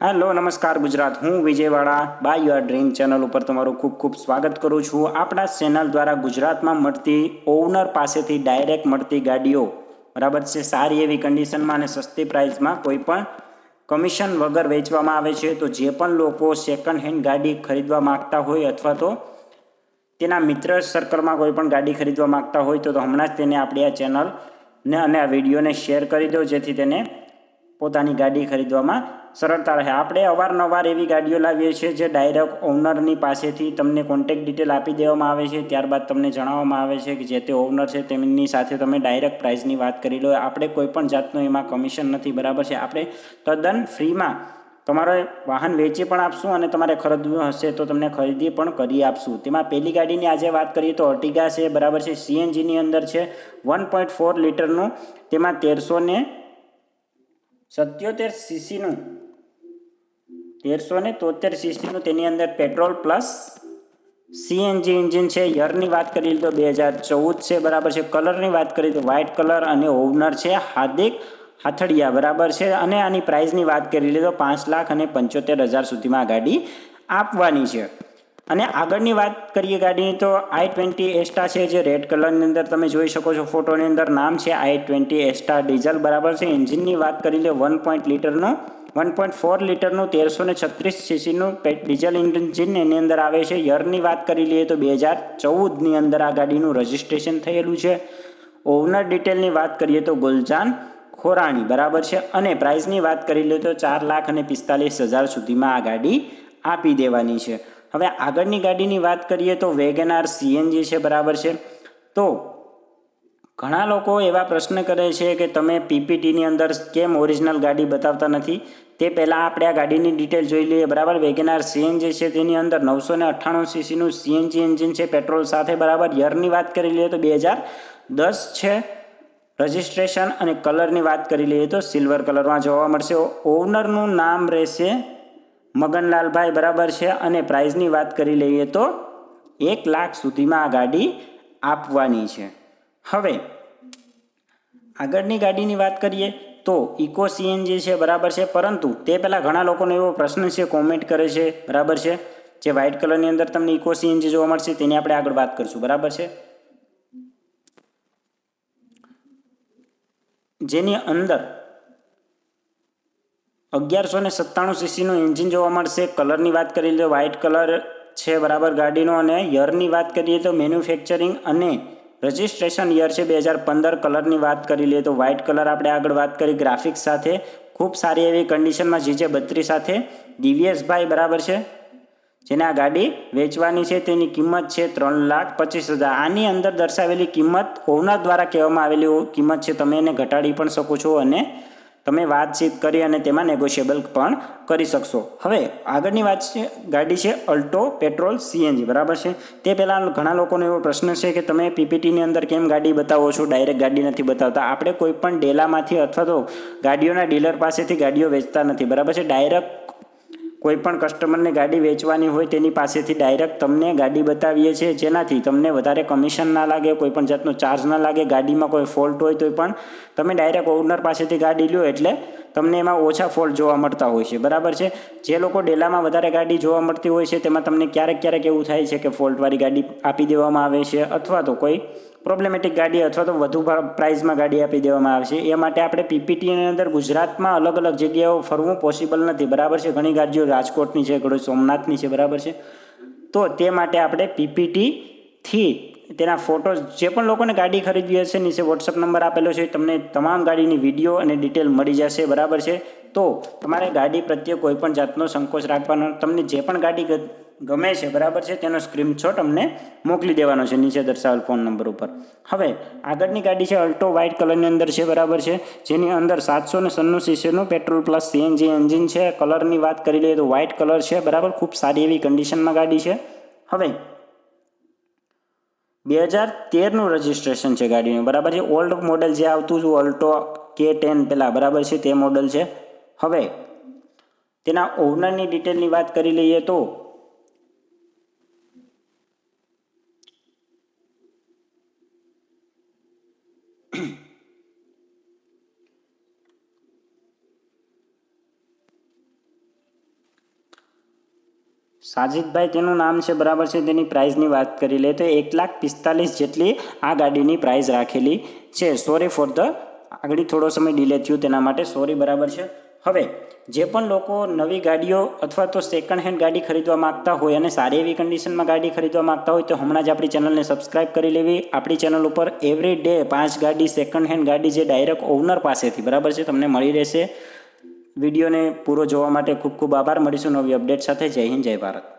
Hello, નમસ્કાર ગુજરાત. હું Vijayawada by your dream channel ઉપર તમારું ખૂબ ખૂબ સ્વાગત કરું છું. આપણા ચેનલ દ્વારા ગુજરાતમાં મળતી ઓનર પાસેથી ડાયરેક્ટ મળતી ગાડીઓ, બરાબર છે, સારી એવી કન્ડિશનમાં અને સસ્તી પ્રાઇસમાં કોઈ પણ કમિશન વગર વેચવામાં આવે છે, તો જે પણ લોકો સેકન્ડ હેન્ડ ગાડી ખરીદવા માગતા હોય અથવા તો તેના મિત્ર સર્કલમાં કોઈ પણ ગાડી ખરીદવા માગતા હોય, તો હમણાં જ તેને આપણી આ ચેનલ ને અને આ વિડીયોને શેર કરી દો, જેથી તેને પોતાની ગાડી ખરીદવામાં સરળતા રહે. આપણે અવારનવાર એવી ગાડીઓ લાવીએ છીએ જે ડાયરેક્ટ ઓનરની પાસેથી તમને કોન્ટેક્ટ ડિટેલ આપી દેવામાં આવે છે. ત્યારબાદ તમને જણાવવામાં આવે છે કે જે તે ઓનર છે તેમની સાથે તમે ડાયરેક્ટ પ્રાઇસની વાત કરી લો. આપણે કોઈ પણ જાતનું એમાં કમિશન નથી, બરાબર છે? આપણે તદ્દન ફ્રીમાં તમારે વાહન વેચી પણ આપશું અને તમારે ખરીદવું હશે તો તમને ખરીદી પણ કરી આપશું. તેમાં પહેલી ગાડીની આજે વાત કરીએ તો અર્ટિગા છે, બરાબર છે? સીએનજીની અંદર છે. વન પોઈન્ટ ફોર લીટરનું તેમાં તેરસો ને સત્યોતેર સીસીનું તેરસો ને તોતેર સીસીનું તેની અંદર પેટ્રોલ પ્લસ સીએનજી એન્જિન છે. યરની વાત કરીએ તો બે હજાર ચૌદ છે, બરાબર છે. કલરની વાત કરીએ તો વ્હાઇટ કલર અને ઓવનર છે, હાર્દિક હાથડિયા, બરાબર છે. અને આની પ્રાઇસની વાત કરી લે તો પાંચ લાખ અને પંચોતેર હજાર સુધીમાં ગાડી આપવાની છે. અને આગળની વાત કરીએ ગાડીની તો આઈ ટ્વેન્ટી એસ્ટા છે, જે રેડ કલરની અંદર તમે જોઈ શકો છો, ફોટોની અંદર નામ છે આઈ ટ્વેન્ટી એસ્ટા ડીઝલ, બરાબર છે. એન્જિનની વાત કરી લે, વન પોઈન્ટ લીટરનું, વન પોઈન્ટ ફોર લીટરનું તેરસો ને છત્રીસ સીસીનું ડીઝલ એન્જિન એની અંદર આવે છે. યરની વાત કરી લઈએ, તો બે હજાર ચૌદની અંદર આ ગાડીનું રજિસ્ટ્રેશન થયેલું છે. ઓવનર ડિટેલની વાત કરીએ, તો ગુલજાન ખોરાણી, બરાબર છે. અને પ્રાઇસની વાત કરી લઈએ તો ચાર લાખ અને પિસ્તાલીસ હજાર સુધીમાં આ ગાડી આપી દેવાની છે. હવે આગળની ગાડીની વાત કરીએ તો વેગેનાર સીએનજી છે, બરાબર છે. તો ઘણા લોકો એવા પ્રશ્ન કરે છે કે તમે પીપીટીની અંદર કેમ ઓરિજિનલ ગાડી બતાવતા નથી? તે પહેલાં આપણે આ ગાડીની ડિટેલ જોઈ લઈએ, બરાબર? વેગેનાર સીએનજી છે, તેની અંદર નવસો ને અઠ્ઠાણું સીસીનું સીએનજી એન્જિન છે, પેટ્રોલ સાથે, બરાબર? યરની વાત કરી લઈએ તો બે હજાર દસ છે. રજિસ્ટ્રેશન અને કલરની વાત કરી લઈએ તો સિલ્વર કલરમાં જોવા મળશે. ઓનરનું નામ રહેશે મગનલાલભાઈ બરાબર છે અને પ્રાઇઝની વાત કરી લઈએ તો એક લાખ સુધીમાં આ ગાડી આપવાની છે. હવે આગળની ગાડીની વાત કરીએ તો ઇકો સીએનજી છે બરાબર છે, પરંતુ તે પહેલાં ઘણા લોકોનો એવો પ્રશ્ન છે કોમેન્ટ કરે છે, બરાબર છે? જે વ્હાઇટ કલરની અંદર તમને ઇકો સીએનજી જોવા મળશે, તેની આપણે આગળ વાત કરીશું, બરાબર છે? જેની અંદર અગિયારસો ને સત્તાણું સીસીનું એન્જિન જોવા મળશે. કલરની વાત કરીએ તો વ્હાઇટ કલર છે બરાબર ગાડીનો અને યરની વાત કરીએ તો મેન્યુફેક્ચરિંગ અને રજિસ્ટ્રેશન યર છે બે હજાર પંદર. કલરની વાત કરી લઈએ તો વ્હાઇટ કલર આપણે આગળ વાત કરી. ગ્રાફિક્સ સાથે ખૂબ સારી એવી કન્ડિશનમાં જીજે બત્રીસ સાથે દિવ્યેશભાઈ બરાબર છે. જેને આ ગાડી વેચવાની છે તેની કિંમત છે ત્રણ લાખ પચીસ હજાર. આની અંદર દર્શાવેલી કિંમત ઓનર દ્વારા કહેવામાં આવેલી કિંમત છે. તમે એને ઘટાડી પણ શકો છો અને તમે વાતચીત કરી અને તેમાં નેગોશિયેબલ પણ કરી શકશો. હવે આગળની વાત છે, ગાડી છે અલ્ટો પેટ્રોલ સીએનજી, બરાબર છે? તે પહેલાં ઘણા લોકોનો એવો પ્રશ્ન છે કે તમે પીપીટીની અંદર કેમ ગાડી બતાવો છો? ડાયરેક્ટ ગાડી નથી બતાવતા. આપણે કોઈ પણ ડેલામાંથી અથવા તો ગાડીઓના ડીલર પાસેથી ગાડીઓ વેચતા નથી, બરાબર છે? ડાયરેક્ટ કોઈ પણ કસ્ટમરને ગાડી વેચવાની હોય તેની પાસેથી ડાયરેક્ટ તમને ગાડી બતાવીએ છીએ. જેનાથી તમને વધારે કમિશન ના લાગે કોઈ પણ જાતનો ચાર્જ ના લાગે, ગાડીમાં કોઈ ફોલ્ટ હોય તો પણ તમે ડાયરેક્ટ ઓનર પાસેથી ગાડી લ્યો એટલે તમને એમાં ઓછા ફોલ્ટ જોવા મળતા હોય છે. બરાબર છે? જે લોકો ડેલામાં વધારે ગાડી જોવા મળતી હોય છે, તેમાં તમને ક્યારેક ક્યારેક એવું થાય છે કે ફોલ્ટવાળી ગાડી આપી દેવામાં આવે છે અથવા તો કોઈ પ્રોબ્લેમેટિક ગાડી અથવા તો વધુ પ્રાઇઝમાં ગાડી આપી દેવામાં આવે છે. એ માટે આપણે પીપીટીની અંદર ગુજરાતમાં અલગ અલગ જગ્યાઓ ફરવું પોસિબલ નથી. બરાબર છે? ઘણી ગાડીઓ રાજકોટની છે, ઘણી સોમનાથની છે, બરાબર છે? તો તે માટે આપણે પીપીટીથી તેના ફોટોઝ જે પણ લોકોને ગાડી ખરીદવી હશે નીચે વોટ્સઅપ નંબર આપેલો છે, તમને તમામ ગાડીની વીડિયો અને ડિટેલ મળી જશે, બરાબર છે? તો તમારે ગાડી પ્રત્યે કોઈ પણ જાતનો સંકોચ રાખવાનો, તમને જે પણ ગાડી ગમે છે, બરાબર છે? તેનો સ્ક્રીનશોટ અમને મોકલી દેવાનો છે, નીચે દર્શાવેલ ફોન નંબર ઉપર. હવે, આગળની ગાડી છે, અલ્ટો વ્હાઇટ કલરની અંદર છે, બરાબર છે? જેની અંદર સાતસો ને સન્નું સીસીનું પેટ્રોલ પ્લસ સીએનજી એન્જિન છે. કલરની વાત કરી લઈએ તો વ્હાઇટ કલર છે, બરાબર? ખૂબ સારી એવી કન્ડિશનમાં ગાડી છે. હવે, બે હજાર તેરનું રજિસ્ટ્રેશન છે ગાડીનું, બરાબર છે? ઓલ્ડ મોડેલ જે આવતું હતું, અલ્ટો કે ટેન પહેલાં બરાબર છે? તે મોડલ છે. હવે, તેના ઓનરની ડિટેલની વાત કરી લઈએ તો સાજિદભાઈ તેનું નામ છે, બરાબર છે? તેની પ્રાઇઝની વાત કરી લે તો એક લાખ પિસ્તાલીસ જેટલી આ ગાડીની પ્રાઇઝ રાખેલી છે. સોરી ફોર ધ આગળ થોડો સમય ડિલે થયું તેના માટે. સોરી બરાબર છે? હવે, જે પણ લોકો નવી ગાડીઓ અથવા તો સેકન્ડ હેન્ડ ગાડી ખરીદવા માગતા હોય અને સારી એવી કન્ડિશનમાં ગાડી ખરીદવા માગતા હોય તો હમણાં જ આપણી ચેનલને સબસ્ક્રાઇબ કરી લેવી. આપણી ચેનલ ઉપર એવરી ડે પાંચ ગાડી સેકન્ડ હેન્ડ ગાડી જે ડાયરેક્ટ ઓનર પાસેથી, બરાબર છે? તમને મળી રહેશે. વિડીયોને પૂરો જોવા માટે ખૂબ ખૂબ આભાર. મળીશું નવી અપડેટ સાથે. જય હિન્દ, જય ભારત.